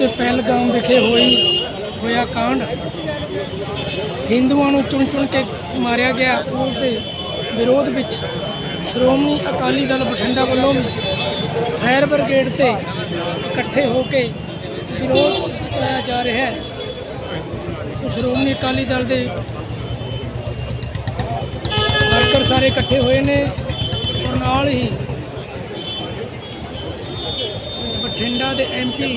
ਕਿ ਪਹਿਲਗਾਮ ਵਿਖੇ ਹੋਈ, ਹੋਇਆ ਕਾਂਡ। ਹਿੰਦੂਆਂ ਨੂੰ ਚੁਣ ਚੁਣ ਕੇ ਮਾਰਿਆ ਗਿਆ। ਉਸ ਦੇ ਵਿਰੋਧ ਵਿੱਚ ਸ਼੍ਰੋਮਣੀ ਅਕਾਲੀ ਦਲ ਬਠਿੰਡਾ ਵੱਲੋਂ ਵੀ ਫਾਇਰ ਬ੍ਰਿਗੇਡ ਤੇ ਇਕੱਠੇ ਹੋ ਕੇ ਵਿਰੋਧ ਜਤਾਇਆ ਜਾ ਰਿਹਾ ਹੈ। ਸੋ ਸ਼੍ਰੋਮਣੀ ਅਕਾਲੀ ਦਲ ਦੇ ਵਰਕਰ ਸਾਰੇ ਇਕੱਠੇ ਹੋਏ ਨੇ ਔਰ ਨਾਲ ਹੀ ਬਠਿੰਡਾ ਦੇ ਐਮਪੀ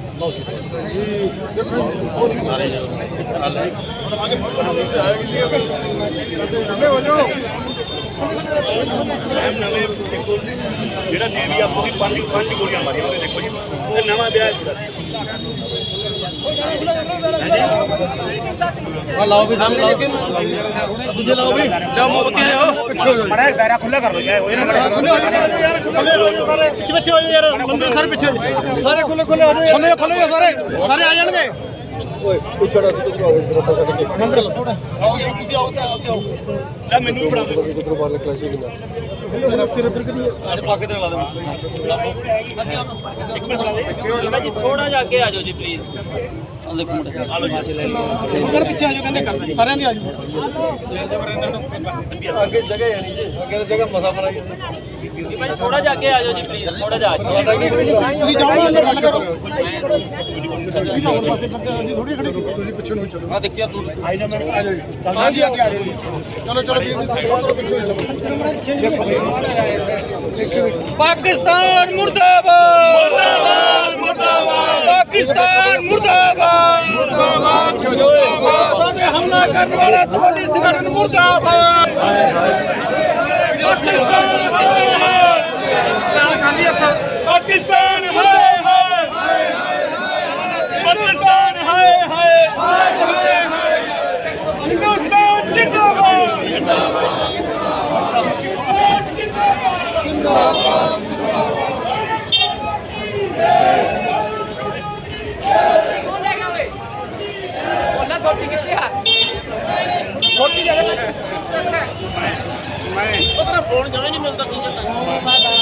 ਮੈਮ ਨਵੇਂ ਦੇਖੋ ਜਿਹੜਾ ਦੇਵੀ ਆਪ ਤੁਸੀਂ ਪੰਜ ਪੰਜ ਗੋਲੀਆਂ ਮਾਰੀਆਂ ਉਹਦੇ ਦੇਖੋ ਜੀ ਇਹ ਨਵਾਂ ਵਿਆਹ ਹੈ ਜਿਹੜਾ ਆ ਲਾਓ ਵੀ। ਸਾਹਮਣੇ ਲੱਗੇ ਦੂਜੇ ਲਾਓ ਵੀ। ਲਿਆਓ ਮੋਮਬੱਤੀ ਲਿਆਓ। ਮੜਾ ਦਾਇਰਾ ਖੁੱਲਾ ਕਰ ਲਓ ਜਾਏ ਹੋਏ ਨਾ ਮੜਾ ਪਿੱਛੇ ਪਿੱਛੇ ਹੋ ਜਾਓ ਯਾਰ ਮੰਦਰ ਸਾਰੇ ਪਿੱਛੇ। ਸਾਰੇ ਖੁੱਲੇ ਖੁੱਲੇ ਹੋ ਜਾਓ ਖੁੱਲੇ ਖੁੱਲੇ ਸਾਰੇ। ਸਾਰੇ ਆ ਜਾਣਗੇ। ਲੈ ਮੈਨੂੰ ਵੀ ਫੜਾ ਦਿਓ ਜੀ ਥੋੜਾ ਜਿਹਾ ਅੱਗੇ ਆ ਜਾਓ ਜੀ ਪਲੀਜ਼ ਆ ਦੇਖੋ ਮੁੰਡੇ। ਆ ਲਓ ਜੀ। ਕਰ ਪਿੱਛੇ ਆ ਜਾਓ ਕਹਿੰਦੇ ਕਰ ਸਾਰਿਆਂ ਦੇ ਆ ਜਾਓ। ਅੱਗੇ ਜਗ੍ਹਾ ਹੈ ਨਹੀਂ ਜੀ। ਅੱਗੇ ਤਾਂ ਜਗ੍ਹਾ ਮਸਾ ਬਣਾਈ ਭਾਈ ਥੋੜਾ ਜਿਹਾ ਅੱਗੇ ਆ ਜਾਓ ਜੀ ਪਲੀਜ਼ ਥੋੜਾ ਜਿਹਾ ਕੀ ਤੁਸੀਂ ਜਾਓ ਅੰਦਰ ਗੱਲ ਕਰੋ। ਤੁਸੀਂ ਜਾਓ ਪਾਸੇ ਅਸੀਂ ਥੋੜੀ ਖੜੀ ਤੁਸੀਂ ਪਿੱਛੇ ਨੂੰ ਚਲੋ ਆ ਦੇਖਿਓ ਤੂੰ ਆਈ ਨਾ ਮੈਂ ਆ ਜਾਓ ਜੀ ਜੀ ਅੱਗੇ ਆ ਚਲੋ ਚਲੋ ਜੀ ਪਿੱਛੇ ਚਲੋ ਪਾਕਿਸਤਾਨ ਮੁਰਦਾਬਾਦ। ਮੁਰਦਾਬਾਦ ਮੁਰਦਾਬਾਦ ਪਾਕਿਸਤਾਨ ਮੁਰਦਾਬਾਦ। ਮੁਰਦਾਬਾਦ ਮੁਰਦਾਬਾਦ ਤੇ ਹਮਲਾ ਕਰਨ ਵਾਲਾ ਤੁਹਾਡੀ ਸੰਗਠਨ ਮੁਰਦਾਬਾਦ। ਪਾਕਿਸਤਾਨ ਹਾਏ ਹਾਏ ਪਾਕਿਸਤਾਨ ਹਾਏ ਹਾਏ ਹਿੰਦੁਸਤਾਨ ਜਿੰਦਾਬਾਦ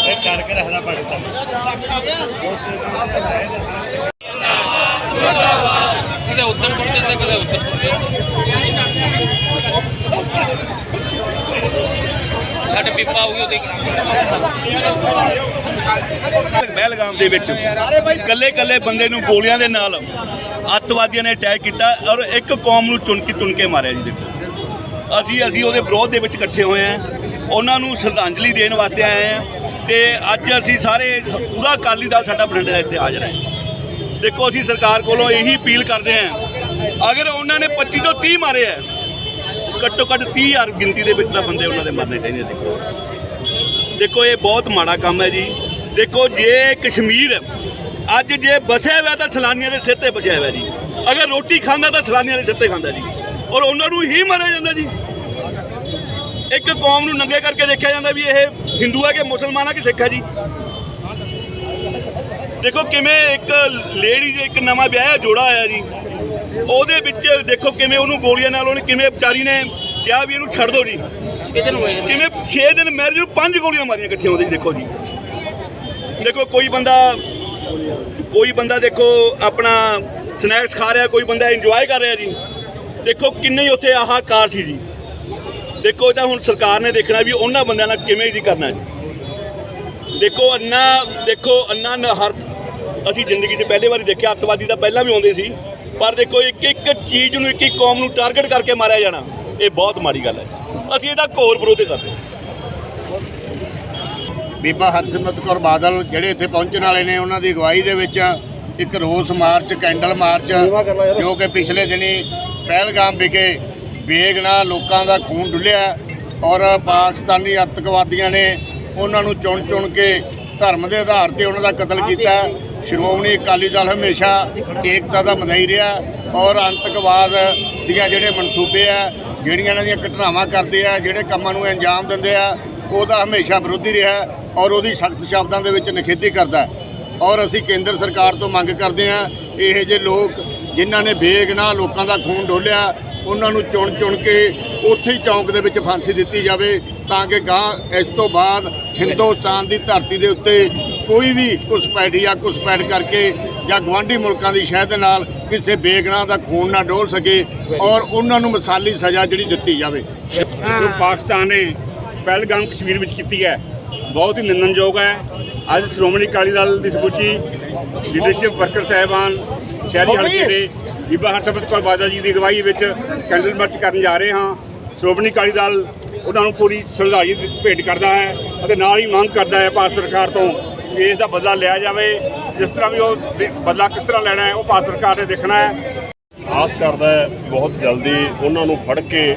ਇਹ ਕਰਕੇ ਰੱਖਣਾ ਪਾਕਿਸਤਾਨ ਕਦੇ ਉੱਧਰ ਮੁੜਦੇ ਤੇ ਕਦੇ ਉੱਧਰ ਮੁੜਦੇ ਸਾਡੇ ਪਿੱਪਾ ਹੋ ਗਈ ਉਹਦੀ। ਪਹਿਲਗਾਮ ਦੇ ਵਿੱਚ ਕੱਲੇ ਕੱਲੇ ਬੰਦੇ ਨੂੰ ਗੋਲੀਆਂ ਦੇ ਨਾਲ ਅੱਤਵਾਦੀਆਂ ਨੇ ਅਟੈਕ ਕੀਤਾ ਔਰ ਇੱਕ ਕੌਮ ਨੂੰ ਚੁਣ ਕੇ ਚੁਣ ਕੇ ਮਾਰਿਆ ਜੀ ਦੇਖੋ। ਅਸੀਂ ਅਸੀਂ ਉਹਦੇ ਵਿਰੋਧ ਦੇ ਵਿੱਚ ਇਕੱਠੇ ਹੋਏ ਆ ਉਹਨਾਂ ਨੂੰ ਸ਼ਰਧਾਂਜਲੀ ਦੇਣ ਵਾਸਤੇ ਆਏ ਆ ਤੇ ਅੱਜ ਅਸੀਂ ਸਾਰੇ ਪੂਰਾ ਅਕਾਲੀ ਦਲ ਸਾਡਾ ਬਠਿੰਡੇ ਦਾ ਇੱਥੇ ਹਾਜ਼ਰ ਹੈ। ਦੇਖੋ, ਅਸੀਂ ਸਰਕਾਰ ਕੋਲੋਂ ਇਹੀ ਅਪੀਲ ਕਰਦੇ ਹਾਂ, ਅਗਰ ਉਹਨਾਂ ਨੇ 25 ਤੋਂ 30 ਮਾਰੇ ਆ ਘੱਟੋ ਘੱਟ 30000 ਗਿਣਤੀ ਦੇ ਵਿੱਚ ਤਾਂ ਬੰਦੇ ਉਹਨਾਂ ਦੇ ਮਰਨੇ ਚਾਹੀਦੇ ਦੇਖੋ ਦੇਖੋ, ਇਹ ਬਹੁਤ ਮਾੜਾ ਕੰਮ ਹੈ ਜੀ। ਦੇਖੋ, ਜੇ ਕਸ਼ਮੀਰ ਅੱਜ ਜੇ ਬਸਿਆ ਹੋਇਆ ਤਾਂ ਸਲਾਨੀਆਂ ਦੇ ਸਿਰ ਤੇ ਬਸਿਆ ਹੋਇਆ ਜੀ। ਅਗਰ ਰੋਟੀ ਖਾਂਦਾ ਤਾਂ ਸਲਾਨੀਆਂ ਦੇ ਸਿਰ ਤੇ ਖਾਂਦਾ ਜੀ। ਔਰ ਉਹਨਾਂ ਨੂੰ ਹੀ ਮਾਰਿਆ ਜਾਂਦਾ ਜੀ। ਇੱਕ ਕੌਮ ਨੂੰ ਨੰਗੇ ਕਰਕੇ ਦੇਖਿਆ ਜਾਂਦਾ ਵੀ ਇਹ ਹਿੰਦੂ ਹੈ ਕਿ ਮੁਸਲਮਾਨ ਹੈ ਕਿ ਸਿੱਖ ਹੈ ਜੀ। ਦੇਖੋ ਕਿਵੇਂ ਇੱਕ ਲੇਡੀ ਦੇ ਇੱਕ ਨਵਾਂ ਵਿਆਹਿਆ ਜੋੜਾ ਆਇਆ ਜੀ। ਉਹਦੇ ਵਿੱਚ ਦੇਖੋ ਕਿਵੇਂ ਉਹਨੂੰ ਗੋਲੀਆਂ ਨਾਲ ਉਹਨੇ ਕਿਵੇਂ ਵਿਚਾਰੀ ਨੇ ਕਿਹਾ ਵੀ ਇਹਨੂੰ ਛੱਡ ਦਿਓ ਜੀ। ਕਿਵੇਂ 6 ਦਿਨ ਮੈਰਿਜ ਨੂੰ ਪੰਜ ਗੋਲੀਆਂ ਮਾਰੀਆਂ ਇਕੱਠੀਆਂ ਉਹਦੇ ਦੇਖੋ ਜੀ। ਦੇਖੋ ਕੋਈ ਬੰਦਾ ਕੋਈ ਬੰਦਾ ਦੇਖੋ ਆਪਣਾ ਸਨੈਕਸ ਖਾ ਰਿਹਾ ਕੋਈ ਬੰਦਾ ਇੰਜੋਏ ਕਰ ਰਿਹਾ ਜੀ। ਦੇਖੋ ਕਿੰਨੇ ਹੀ ਉੱਥੇ ਆਹ ਕਾਰ ਸੀ ਜੀ। ਦੇਖੋ ਇਹ ਤਾਂ ਹੁਣ ਸਰਕਾਰ ਨੇ ਦੇਖਣਾ ਵੀ ਉਹਨਾਂ ਬੰਦਿਆਂ ਨਾਲ ਕਿਵੇਂ ਜੀ ਕਰਨਾ ਜੀ। ਦੇਖੋ ਅੰਨਾ ਦੇਖੋ ਅੰਨਾ ਨ- ਹਰ ਅਸੀਂ ਜ਼ਿੰਦਗੀ 'ਚ ਪਹਿਲੀ ਵਾਰੀ ਦੇਖਿਆ ਅੱਤਵਾਦੀ ਤਾਂ ਪਹਿਲਾਂ ਵੀ ਆਉਂਦੇ ਸੀ। ਪਰ ਦੇਖੋ ਇੱਕ ਇੱਕ ਚੀਜ਼ ਨੂੰ ਇੱਕ ਇੱਕ ਕੌਮ ਨੂੰ ਟਾਰਗੇਟ ਕਰਕੇ ਮਾਰਿਆ ਜਾਣਾ ਇਹ ਬਹੁਤ ਮਾੜੀ ਗੱਲ ਹੈ। ਅਸੀਂ ਇਹਦਾ ਘੋਰ ਵਿਰੋਧ ਕਰਦੇ ਬੀਬਾ ਹਰਸਿਮਰਤ ਕੌਰ ਬਾਦਲ ਜਿਹੜੇ ਇੱਥੇ ਪਹੁੰਚਣ ਵਾਲੇ ਨੇ ਉਹਨਾਂ ਦੀ ਅਗਵਾਈ ਦੇ ਵਿੱਚ ਇੱਕ ਰੋਸ ਮਾਰਚ ਕੈਂਡਲ ਮਾਰਚ ਜੋ ਕਿ ਪਿਛਲੇ ਦਿਨੀ ਪਹਿਲਗਾਮ ਵਿਖੇ ਬੇਗਨਾ ਲੋਕਾਂ ਦਾ ਖੂਨ ਡੁੱਲਿਆ ਔਰ ਪਾਕਿਸਤਾਨੀ ਅੱਤਵਾਦੀਆਂ ਨੇ ਉਹਨਾਂ ਨੂੰ ਚੁਣ ਚੁਣ ਕੇ ਧਰਮ ਦੇ ਆਧਾਰ ਤੇ ਉਹਨਾਂ ਦਾ ਕਤਲ ਕੀਤਾ ਸ਼੍ਰੋਮਣੀ ਅਕਾਲੀ ਦਲ ਹਮੇਸ਼ਾ ਏਕਤਾ ਦਾ ਮਨਾਈ ਰਿਹਾ ਔਰ ਅੰਤਕਵਾਦ ਦੀਆਂ ਜਿਹੜੇ ਮਨਸੂਬੇ ਆ ਜਿਹੜੀਆਂ ਇਹਨਾਂ ਦੀਆਂ ਘਟਨਾਵਾਂ ਕਰਦੇ ਆ ਜਿਹੜੇ ਕੰਮਾਂ ਨੂੰ ਅੰਜਾਮ ਦਿੰਦੇ ਆ ਉਹਦਾ ਹਮੇਸ਼ਾ ਵਿਰੋਧੀ ਰਿਹਾ ਔਰ ਉਹਦੀ ਸਖਤ ਸ਼ਬਦਾਂ ਦੇ ਵਿੱਚ ਨਿਖੇਧੀ ਕਰਦਾ। ਔਰ ਅਸੀਂ ਕੇਂਦਰ ਸਰਕਾਰ ਤੋਂ ਮੰਗ ਕਰਦੇ ਹਾਂ ਇਹ ਜਿਹੇ ਲੋਕ ਜਿਨ੍ਹਾਂ ਨੇ ਬੇਗਨਾਹ ਲੋਕਾਂ ਦਾ ਖੂਨ ਡੋਲਿਆ, ਉਹਨਾਂ ਨੂੰ ਚੁਣ ਚੁਣ ਕੇ ਉੱਥੇ ਹੀ ਚੌਂਕ ਦੇ ਵਿੱਚ ਫਾਂਸੀ ਦਿੱਤੀ ਜਾਵੇ ਤਾਂ ਕਿ ਗਾਂ ਇਸ ਤੋਂ ਬਾਅਦ ਹਿੰਦੁਸਤਾਨ ਦੀ ਧਰਤੀ ਦੇ ਉੱਤੇ ਕੋਈ ਵੀ ਘੁਸਪੈਠ ਜਾਂ ਘੁਸਪੈਠ ਕਰਕੇ ਜਾਂ ਗਵਾਂਢੀ ਮੁਲਕਾਂ ਦੀ ਸ਼ਹਿਦ ਨਾਲ ਕਿਸੇ ਬੇਗਨਾਹ ਦਾ ਖੂਨ ਨਾ ਡੋਲ ਸਕੇ ਔਰ ਉਹਨਾਂ ਨੂੰ ਮਸਾਲੀ ਸਜ਼ਾ ਜਿਹੜੀ ਦਿੱਤੀ ਜਾਵੇ। ਜੋ ਪਾਕਿਸਤਾਨ ਨੇ ਪਹਿਲਗਾਮ ਕਸ਼ਮੀਰ ਵਿੱਚ ਕੀਤੀ ਹੈ, ਬਹੁਤ ਹੀ ਨਿੰਦਣਯੋਗ ਹੈ। ਅੱਜ ਸ਼੍ਰੋਮਣੀ ਅਕਾਲੀ ਦਲ ਦੀ ਸਮੁੱਚੀ ਲੀਡਰਸ਼ਿਪ ਵਰਕਰ ਸਾਹਿਬਾਨ ਸ਼ਹਿਰੀ ਹਲਕੇ ਦੇ ਬੀਬਾ ਹਰਸਿਮਰਤ ਕੌਰ ਬਾਦਲ ਜੀ ਦੀ ਅਗਵਾਈ ਵਿੱਚ ਕੈਂਡਲ ਮਾਰਚ ਕਰਨ ਜਾ ਰਹੇ ਹਾਂ। ਸ਼੍ਰੋਮਣੀ ਅਕਾਲੀ ਦਲ ਉਹਨਾਂ ਨੂੰ ਪੂਰੀ ਸ਼ਰਧਾਂਜਲੀ ਭੇਟ ਕਰਦਾ ਹੈ ਅਤੇ ਨਾਲ ਹੀ ਮੰਗ ਕਰਦਾ ਹੈ ਭਾਰਤ ਸਰਕਾਰ ਤੋਂ ਕਿ ਇਸ ਦਾ ਬਦਲਾ ਲਿਆ ਜਾਵੇ। ਜਿਸ ਤਰ੍ਹਾਂ ਵੀ ਉਹ ਦੇ- ਬਦਲਾ ਕਿਸ ਤਰ੍ਹਾਂ ਲੈਣਾ ਹੈ ਉਹ ਭਾਰਤ ਸਰਕਾਰ ਨੇ ਦੇਖਣਾ ਹੈ। ਆਸ ਕਰਦਾ ਹੈ ਬਹੁਤ ਜਲਦੀ ਉਹਨਾਂ ਨੂੰ ਫੜ ਕੇ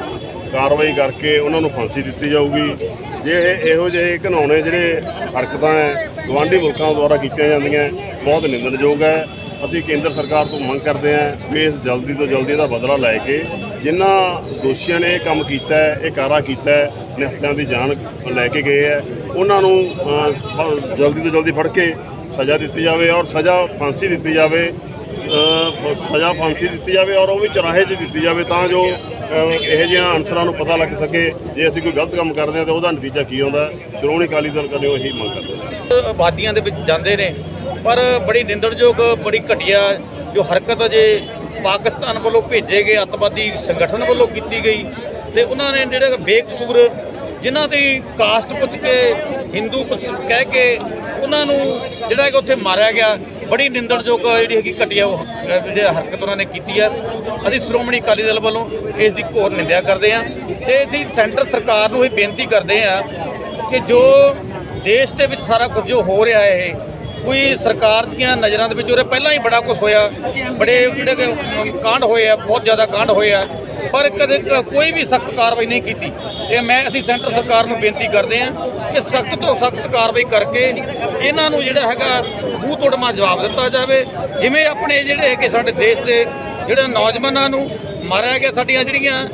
ਕਾਰਵਾਈ ਕਰਕੇ ਉਹਨਾਂ ਨੂੰ ਫਾਂਸੀ ਦਿੱਤੀ ਜਾਊਗੀ। ਜੇ ਇਹ ਇਹੋ ਜਿਹੇ ਘਿਨਾਉਣੇ ਜਿਹੜੇ ਹਰਕਤਾਂ ਹੈ ਗਵਾਂਢੀ ਮੁਲਕਾਂ ਦੁਆਰਾ ਕੀਤੀਆਂ ਜਾਂਦੀਆਂ ਬਹੁਤ ਨਿੰਦਣਯੋਗ ਹੈ। ਅਸੀਂ ਕੇਂਦਰ ਸਰਕਾਰ ਤੋਂ ਮੰਗ ਕਰਦੇ ਹਾਂ ਵੀ ਇਸ ਜਲਦੀ ਤੋਂ ਜਲਦੀ ਇਹਦਾ ਬਦਲਾ ਲੈ ਕੇ ਜਿਨ੍ਹਾਂ ਦੋਸ਼ੀਆਂ ਨੇ ਇਹ ਕੰਮ ਕੀਤਾ ਹੈ, ਇਹ ਕਾਰਾ ਕੀਤਾ ਹੈ ਨਿਹੱਤਿਆਂ ਦੀ ਜਾਨ ਲੈ ਕੇ ਗਏ ਹੈ, ਉਹਨਾਂ ਨੂੰ ਜਲਦੀ ਤੋਂ ਜਲਦੀ ਫੜ ਕੇ ਸਜ਼ਾ ਦਿੱਤੀ ਜਾਵੇ ਔਰ ਸਜ਼ਾ ਫਾਂਸੀ ਦਿੱਤੀ ਜਾਵੇ ਸਜ਼ਾ ਫਾਂਸੀ ਦਿੱਤੀ ਜਾਵੇ ਔਰ ਉਹ ਵੀ ਚਰਾਹੇ 'ਚ ਦਿੱਤੀ ਜਾਵੇ ਤਾਂ ਜੋ ਇਹੋ ਜਿਹੀਆਂ ਅਨਸਰਾਂ ਨੂੰ ਪਤਾ ਲੱਗ ਸਕੇ ਜੇ ਅਸੀਂ ਕੋਈ ਗਲਤ ਕੰਮ ਕਰਦੇ ਹਾਂ ਤਾਂ ਉਹਦਾ ਨਤੀਜਾ ਕੀ ਆਉਂਦਾ। ਸ਼੍ਰੋਮਣੀ ਅਕਾਲੀ ਦਲ ਕਰਿਓ ਇਹੀ ਮੰਗ ਕਰਦੇ ਹਾਂ। ਆਬਾਦੀਆਂ ਦੇ ਵਿੱਚ ਜਾਂਦੇ ਨੇ। ਪਰ ਬੜੀ ਨਿੰਦਣਯੋਗ, ਬੜੀ ਘਟੀਆ ਜੋ ਹਰਕਤ ਅਜੇ ਪਾਕਿਸਤਾਨ ਵੱਲੋਂ ਭੇਜੇ ਗਏ ਅੱਤਵਾਦੀ ਸੰਗਠਨ ਵੱਲੋਂ ਕੀਤੀ ਗਈ ਤੇ ਉਹਨਾਂ ਨੇ ਜਿਹੜੇ ਬੇਕਸੂਰ ਜਿਨ੍ਹਾਂ ਦੀ ਕਾਸਟ ਪੁੱਛ ਕੇ ਹਿੰਦੂ ਕੁਛ ਕਹਿ ਕੇ ਉਹਨਾਂ ਨੂੰ ਜਿਹੜਾ ਕਿ ਉੱਥੇ ਮਾਰਿਆ ਗਿਆ, ਬੜੀ ਨਿੰਦਣਯੋਗ ਜਿਹੜੀ ਹੈਗੀ ਘਟੀਆ ਉਹ ਹ- ਹਰਕਤ ਉਹਨਾਂ ਨੇ ਕੀਤੀ ਹੈ ਅਸੀਂ ਸ਼੍ਰੋਮਣੀ ਅਕਾਲੀ ਦਲ ਵੱਲੋਂ ਇਸ ਦੀ ਘੋਰ ਨਿੰਦਿਆ ਕਰਦੇ ਹਾਂ ਤੇ ਅਸੀਂ ਸੈਂਟਰ ਸਰਕਾਰ ਨੂੰ ਇਹ ਬੇਨਤੀ ਕਰਦੇ ਹਾਂ ਕਿ ਜੋ ਦੇਸ਼ ਦੇ ਵਿੱਚ ਸਾਰਾ ਕੁਝ ਜੋ ਹੋ ਰਿਹਾ ਹੈ ਇਹ ਕੋਈ ਸਰਕਾਰ ਦੀਆਂ ਨਜ਼ਰਾਂ ਦੇ ਵਿੱਚ ਉਹਦੇ ਪਹਿਲਾਂ ਹੀ ਬੜਾ ਕੁਝ ਹੋਇਆ। ਬੜੇ ਜਿਹੜੇ ਕਿ ਕਾਂਡ ਹੋਏ ਆ, ਬਹੁਤ ਜ਼ਿਆਦਾ ਕਾਂਡ ਹੋਏ ਆ। ਪਰ ਕਦੇ ਕ- ਕੋਈ ਵੀ ਸਖਤ ਕਾਰਵਾਈ ਨਹੀਂ ਕੀਤੀ। ਇਹ ਮੈਂ, ਅਸੀਂ ਸੈਂਟਰ ਸਰਕਾਰ ਨੂੰ ਬੇਨਤੀ ਕਰਦੇ ਹਾਂ ਕਿ ਸਖਤ ਤੋਂ ਸਖਤ ਕਾਰਵਾਈ ਕਰਕੇ ਇਹਨਾਂ ਨੂੰ ਜਿਹੜਾ ਹੈਗਾ ਖੂਹ ਤੋੜਮਾ ਜਵਾਬ ਦਿੱਤਾ ਜਾਵੇ। ਜਿਵੇਂ ਆਪਣੇ ਜਿਹੜੇ ਹੈਗੇ ਸਾਡੇ ਦੇਸ਼ ਦੇ ਜਿਹੜੇ ਨੌਜਵਾਨਾਂ ਨੂੰ ਮਾਰਿਆ ਗਿਆ, ਸਾਡੀਆਂ ਜਿਹੜੀਆਂ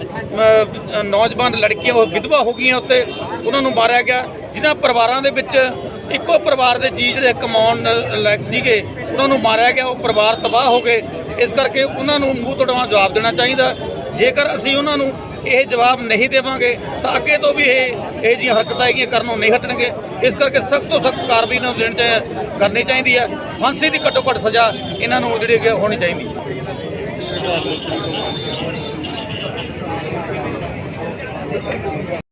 ਨੌਜਵਾਨ ਲੜਕੀਆਂ, ਉਹ ਵਿਧਵਾ ਹੋ ਗਈਆਂ ਉੱਤੇ, ਉਹਨਾਂ ਨੂੰ ਮਾਰਿਆ ਗਿਆ। ਜਿਨ੍ਹਾਂ ਪਰਿਵਾਰਾਂ ਦੇ ਵਿੱਚ ਇੱਕੋ ਪਰਿਵਾਰ ਦੇ ਜੀ ਜਿਹੜੇ ਕਮਾਉਣ ਲਾਇਕ ਸੀਗੇ, ਉਹਨਾਂ ਨੂੰ ਮਾਰਿਆ ਗਿਆ, ਉਹ ਪਰਿਵਾਰ ਤਬਾਹ ਹੋ ਗਏ। ਇਸ ਕਰਕੇ ਉਹਨਾਂ ਨੂੰ ਮੂੰਹ ਤੋੜਵਾ ਜਵਾਬ ਦੇਣਾ ਚਾਹੀਦਾ। ਜੇਕਰ ਅਸੀਂ ਉਹਨਾਂ ਨੂੰ ਇਹ ਜਵਾਬ ਨਹੀਂ ਦੇਵਾਂਗੇ, ਤਾਂ ਅੱਗੇ ਤੋਂ ਵੀ ਇਹ ਇਹ ਜਿਹੀਆਂ ਹਰਕਤਾਂ ਹੈਗੀਆਂ ਕਰਨੋਂ ਨਹੀਂ ਹਟਣਗੇ। ਇਸ ਕਰਕੇ ਸਖਤ ਤੋਂ ਸਖਤ ਕਾਰਵਾਈ ਇਹਨਾਂ ਨੂੰ ਦੇਣੀ ਚਾਹੀ- ਕਰਨੀ ਚਾਹੀਦੀ ਹੈ। ਫਾਂਸੀ ਦੀ ਘੱਟੋ ਘੱਟ ਸਜ਼ਾ ਇਹਨਾਂ ਨੂੰ ਜਿਹੜੀ ਕਿ ਹੋਣੀ ਚਾਹੀਦੀ। ਹੈ